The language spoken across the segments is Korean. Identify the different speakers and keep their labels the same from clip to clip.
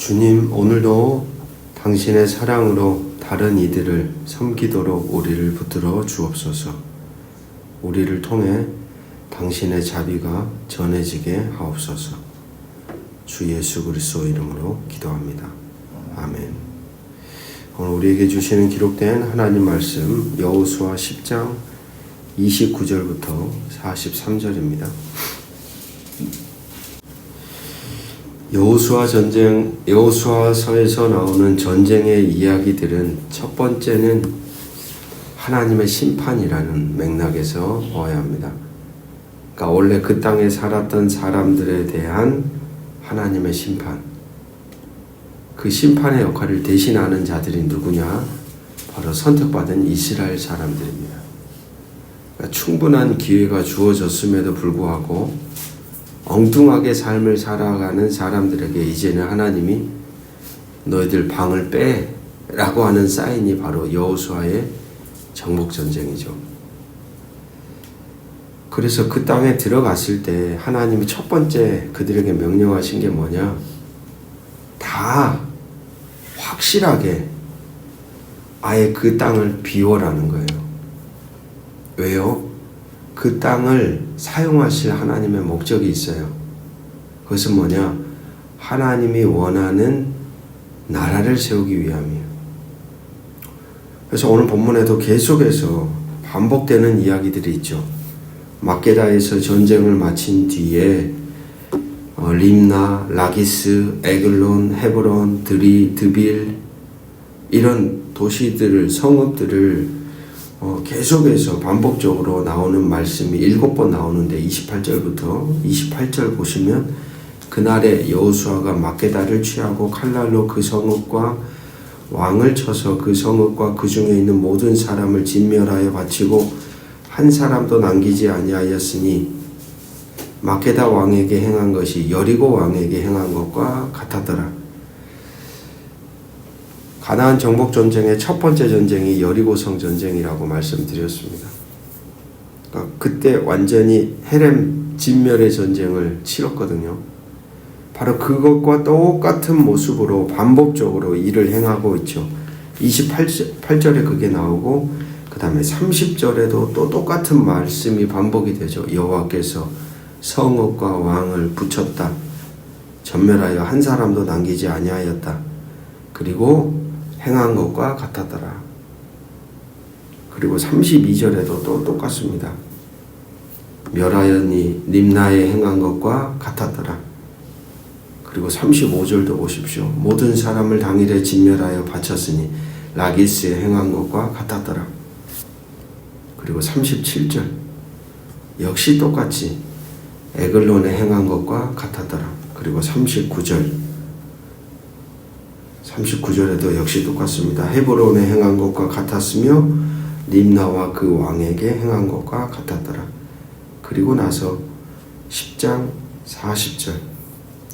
Speaker 1: 주님, 오늘도 당신의 사랑으로 다른 이들을 섬기도록 우리를 붙들어 주옵소서. 우리를 통해 당신의 자비가 전해지게 하옵소서. 주 예수 그리스도 이름으로 기도합니다. 아멘. 오늘 우리에게 주시는 기록된 하나님 말씀 여호수아 10장 29절부터 43절입니다. 여호수아 전쟁 여호수아서에서 나오는 전쟁의 이야기들은 첫 번째는 하나님의 심판이라는 맥락에서 보아야 합니다. 그러니까 원래 그 땅에 살았던 사람들에 대한 하나님의 심판. 그 심판의 역할을 대신하는 자들이 누구냐? 바로 선택받은 이스라엘 사람들입니다. 그러니까 충분한 기회가 주어졌음에도 불구하고 엉뚱하게 삶을 살아가는 사람들에게 이제는 하나님이 너희들 방을 빼라고 하는 사인이 바로 여호수아의 정복 전쟁이죠. 그래서 그 땅에 들어갔을 때 하나님이 첫 번째 그들에게 명령하신 게 뭐냐? 다 확실하게 아예 그 땅을 비워라는 거예요. 왜요? 그 땅을 사용하실 하나님의 목적이 있어요. 그것은 뭐냐? 하나님이 원하는 나라를 세우기 위함이에요. 그래서 오늘 본문에도 계속해서 반복되는 이야기들이 있죠. 마케다에서 전쟁을 마친 뒤에 어, 림나, 라기스, 에글론, 헤브론, 드리, 드빌 이런 도시들을 성읍들을 어, 계속해서 반복적으로 나오는 말씀이 일곱 번 나오는데 28절부터 28절 보시면 그날에 여호수아가 마케다를 취하고 칼날로 그 성읍과 왕을 쳐서 그 성읍과 그 중에 있는 모든 사람을 진멸하여 바치고 한 사람도 남기지 아니하였으니 마케다 왕에게 행한 것이 여리고 왕에게 행한 것과 같았더라. 가나안 정복 전쟁의 첫 번째 전쟁이 여리고성 전쟁이라고 말씀드렸습니다. 그러니까 그때 완전히 헤렘 진멸의 전쟁을 치렀거든요. 바로 그것과 똑같은 모습으로 반복적으로 일을 행하고 있죠. 28절에 그게 나오고 그 다음에 30절에도 또 똑같은 말씀이 반복이 되죠. 여호와께서 성읍과 왕을 붙였다. 전멸하여 한 사람도 남기지 아니하였다. 그리고 행한 것과 같았더라. 그리고 32절에도 또 똑같습니다. 멸하였니 림나에 행한 것과 같았더라. 그리고 35절도 보십시오. 모든 사람을 당일에 진멸하여 바쳤으니 라기스에 행한 것과 같았더라. 그리고 37절 역시 똑같이 에글론에 행한 것과 같았더라. 그리고 39절 39절에도 역시 똑같습니다. 헤브론에 행한 것과 같았으며 림나와 그 왕에게 행한 것과 같았더라. 그리고 나서 10장 40절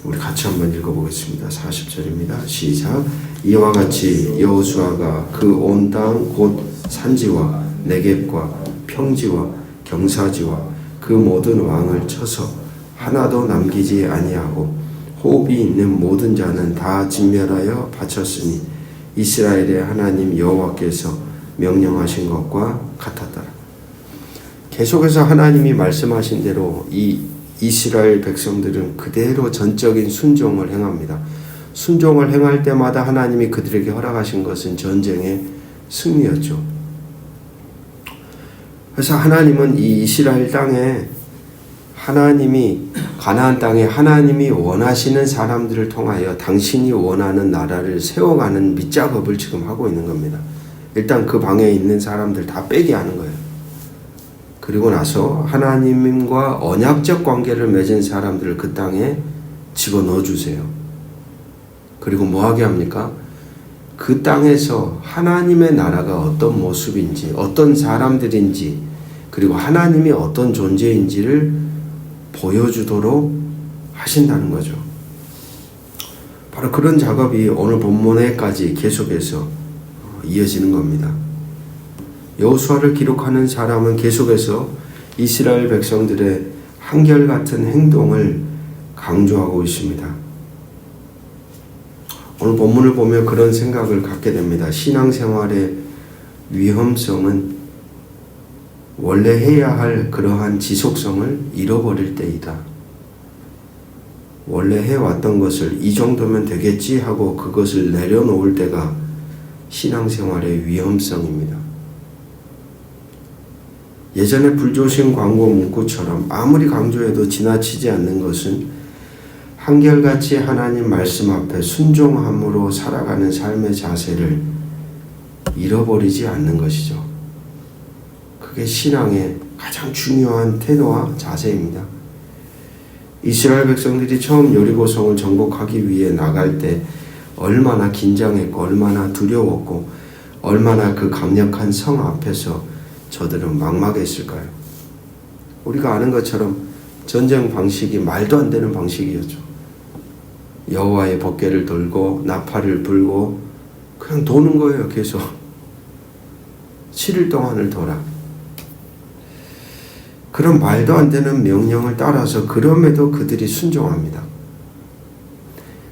Speaker 1: 우리 같이 한번 읽어보겠습니다. 40절입니다. 시작. 이와 같이 여호수아가 그 온 땅 곧 산지와 내겝과 평지와 경사지와 그 모든 왕을 쳐서 하나도 남기지 아니하고 호흡이 있는 모든 자는 다 진멸하여 바쳤으니 이스라엘의 하나님 여호와께서 명령하신 것과 같았더라. 계속해서 하나님이 말씀하신 대로 이 이스라엘 백성들은 그대로 전적인 순종을 행합니다. 순종을 행할 때마다 하나님이 그들에게 허락하신 것은 전쟁의 승리였죠. 그래서 하나님은 이 이스라엘 땅에 하나님이 가나안 땅에 하나님이 원하시는 사람들을 통하여 당신이 원하는 나라를 세워가는 밑작업을 지금 하고 있는 겁니다. 일단 그 방에 있는 사람들 다 빼게 하는 거예요. 그리고 나서 하나님과 언약적 관계를 맺은 사람들을 그 땅에 집어넣어 주세요. 그리고 뭐 하게 합니까? 그 땅에서 하나님의 나라가 어떤 모습인지, 어떤 사람들인지, 그리고 하나님이 어떤 존재인지를 보여주도록 하신다는 거죠. 바로 그런 작업이 오늘 본문에까지 계속해서 이어지는 겁니다. 여호수아를 기록하는 사람은 계속해서 이스라엘 백성들의 한결같은 행동을 강조하고 있습니다. 오늘 본문을 보면 그런 생각을 갖게 됩니다. 신앙생활의 위험성은 원래 해야 할 그러한 지속성을 잃어버릴 때이다. 원래 해왔던 것을 이 정도면 되겠지 하고 그것을 내려놓을 때가 신앙생활의 위험성입니다. 예전에 불조신 광고 문구처럼 아무리 강조해도 지나치지 않는 것은 한결같이 하나님 말씀 앞에 순종함으로 살아가는 삶의 자세를 잃어버리지 않는 것이죠. 그게 신앙의 가장 중요한 태도와 자세입니다. 이스라엘 백성들이 처음 여리고성을 정복하기 위해 나갈 때 얼마나 긴장했고 얼마나 두려웠고 얼마나 그 강력한 성 앞에서 저들은 막막했을까요? 우리가 아는 것처럼 전쟁 방식이 말도 안 되는 방식이었죠. 여호와의 법궤를 들고 나팔을 불고 그냥 도는 거예요. 계속 7일 동안을 돌아. 그런 말도 안 되는 명령을 따라서 그럼에도 그들이 순종합니다.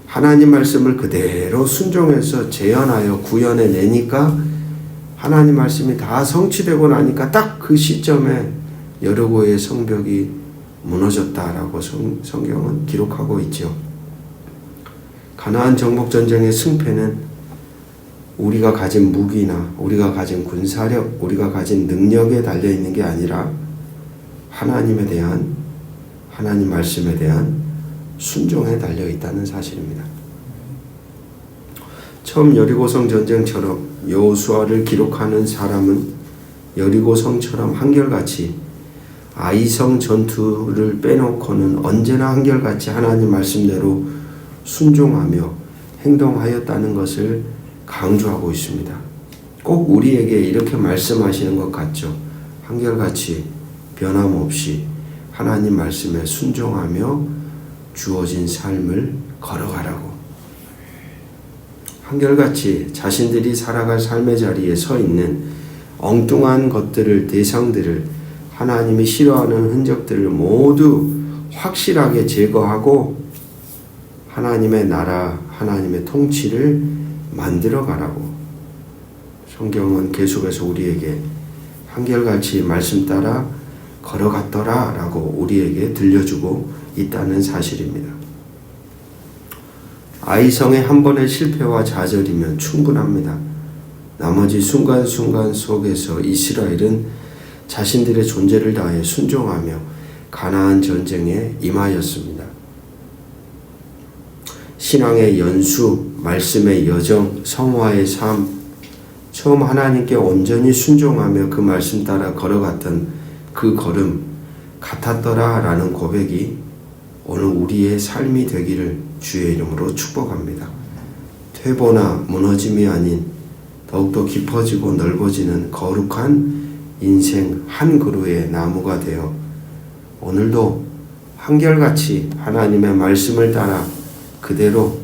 Speaker 1: 하나님 말씀을 그대로 순종해서 재현하여 구현해 내니까 하나님 말씀이 다 성취되고 나니까 딱 그 시점에 여러고의 성벽이 무너졌다라고 성, 성경은 기록하고 있죠. 가나안 정복 전쟁의 승패는 우리가 가진 무기나 우리가 가진 군사력, 우리가 가진 능력에 달려 있는 게 아니라 하나님에 대한 하나님 말씀에 대한 순종에 달려 있다는 사실입니다. 처음 여리고성 전쟁처럼 여호수아를 기록하는 사람은 여리고성처럼 한결같이 아이성 전투를 빼놓고는 언제나 한결같이 하나님 말씀대로 순종하며 행동하였다는 것을 강조하고 있습니다. 꼭 우리에게 이렇게 말씀하시는 것 같죠. 한결같이 변함없이 하나님 말씀에 순종하며 주어진 삶을 걸어가라고. 한결같이 자신들이 살아갈 삶의 자리에 서 있는 엉뚱한 것들을, 대상들을, 하나님이 싫어하는 흔적들을 모두 확실하게 제거하고 하나님의 나라, 하나님의 통치를 만들어 가라고. 성경은 계속해서 우리에게 한결같이 말씀 따라 걸어갔더라 라고 우리에게 들려주고 있다는 사실입니다. 아이성의 한 번의 실패와 좌절이면 충분합니다. 나머지 순간순간 속에서 이스라엘은 자신들의 존재를 다해 순종하며 가나안 전쟁에 임하였습니다. 신앙의 연수, 말씀의 여정, 성화의 삶, 처음 하나님께 온전히 순종하며 그 말씀 따라 걸어갔던 그 걸음 같았더라 라는 고백이 오늘 우리의 삶이 되기를 주의 이름으로 축복합니다. 퇴보나 무너짐이 아닌 더욱더 깊어지고 넓어지는 거룩한 인생 한 그루의 나무가 되어 오늘도 한결같이 하나님의 말씀을 따라 그대로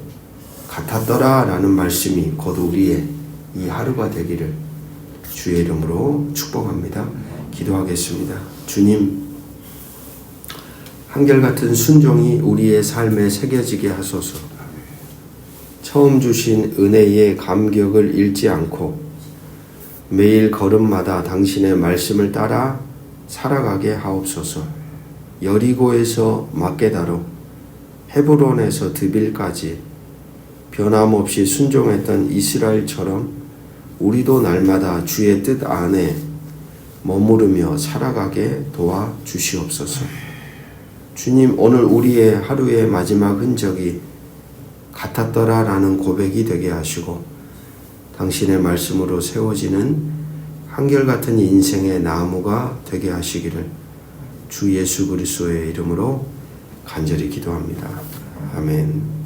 Speaker 1: 같았더라 라는 말씀이 곧 우리의 이 하루가 되기를 주의 이름으로 축복합니다. 기도하겠습니다. 주님, 한결같은 순종이 우리의 삶에 새겨지게 하소서. 처음 주신 은혜의 감격을 잃지 않고 매일 걸음마다 당신의 말씀을 따라 살아가게 하옵소서. 여리고에서 막게다로 헤브론에서 드빌까지 변함없이 순종했던 이스라엘처럼 우리도 날마다 주의 뜻 안에 머무르며 살아가게 도와 주시옵소서. 주님, 오늘 우리의 하루의 마지막 흔적이 같았더라라는 고백이 되게 하시고, 당신의 말씀으로 세워지는 한결같은 인생의 나무가 되게 하시기를 주 예수 그리스도의 이름으로 간절히 기도합니다. 아멘.